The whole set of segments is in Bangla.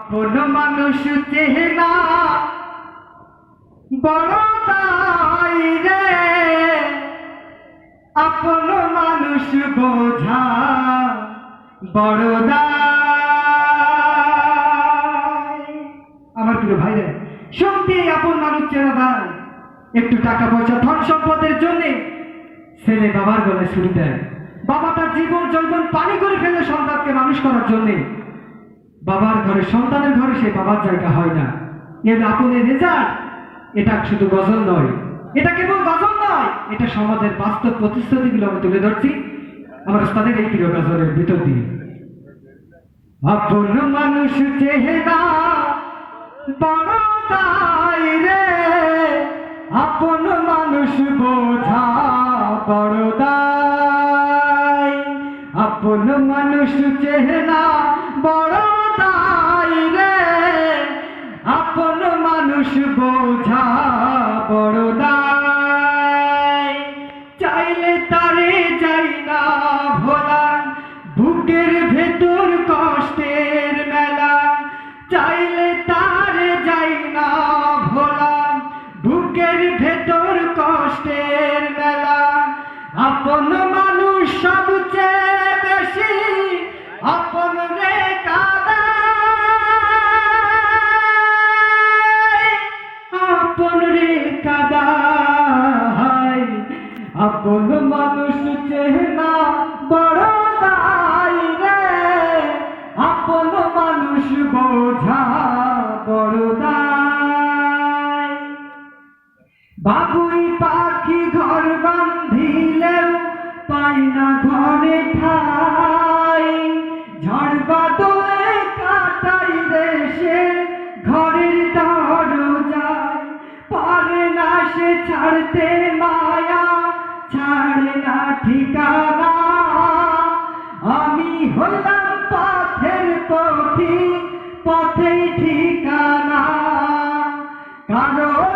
কোন মানুষ চেহেনা বড় রে। আপন মানুষ বোঝা বড় দায়। আমার প্রিয় ভাইরে সত্যি আপন মানুষ চেনা ভাই একটু টাকা পয়সা, ধন সম্পদের জন্য ছেলে বাবার গলায় ছুরি দেয়। বাবা তার জীবন জৈবন পানি করে ফেলে সন্তানকে মানুষ করার জন্যে বাবার ঘরে, সন্তানের ঘরে সে বাবার জায়গা হয় না। এর আপনের রেজাল্ট, এটা শুধু গজল নয়। এটা কেবল গজল নয়, এটা সমাজের বাস্তব প্রতিশ্রুতিগুলো আমি তুলে ধরছি। আমার তাদের এই প্রিয় গজলের ভিতর দিয়ে। আপন মানুষ চেহেরা, বড় তাই রে। আপন মানুষ বোঝা বড় দায় আপন মানুষ চেহেরা, বড় আপন রে কাদায় আপন রে আপন মানুষ চেনা বড় দায় রে। আপন মানুষ বোঝা বড় দায় বাবুই পাখি ঘর বান্ধিলেও পাই না ঘরে ঠাই। ঝড় বাদলে কাটাই দেশে, ঘরের দরজায় পারে না ছাড়তে মায়া, ছাড়ে ঠিকানা। আমি হলাম পথের পথি, পথেই ঠিকানা। কারণে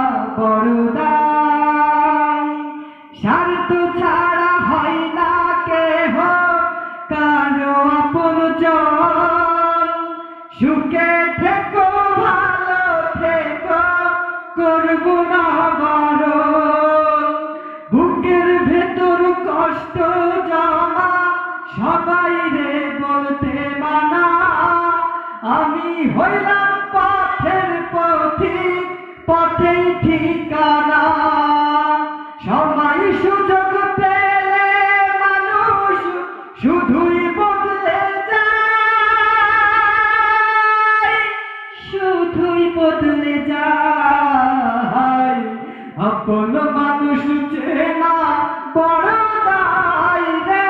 থেকো, ভালো থেকো না বুকের ভেতর কষ্ট সবাই রে বলতে মানা। আমি হইলাম পথের পথি পথেই ঠিকানা। সময় সুযোগ পেলে মানুষ শুধুই আপন মানুষ চেনা বড় দায় রে।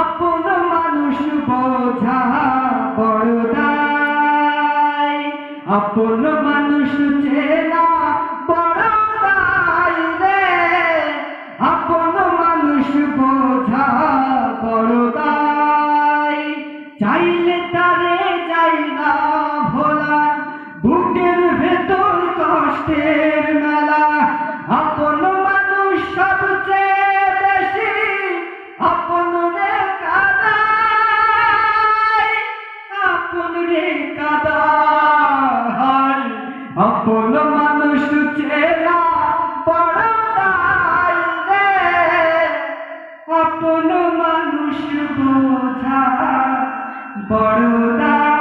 আপন মানুষ বোঝা বড় দায়। আপন মানুষ চেনা বড় দায় রে। আপন মানুষ বোঝা বড় দায়। চাইলে তারে যাই না ভোলা, বুকের ভেতর কষ্টের মেলা। আপন মানুষ বোঝা বড় দায়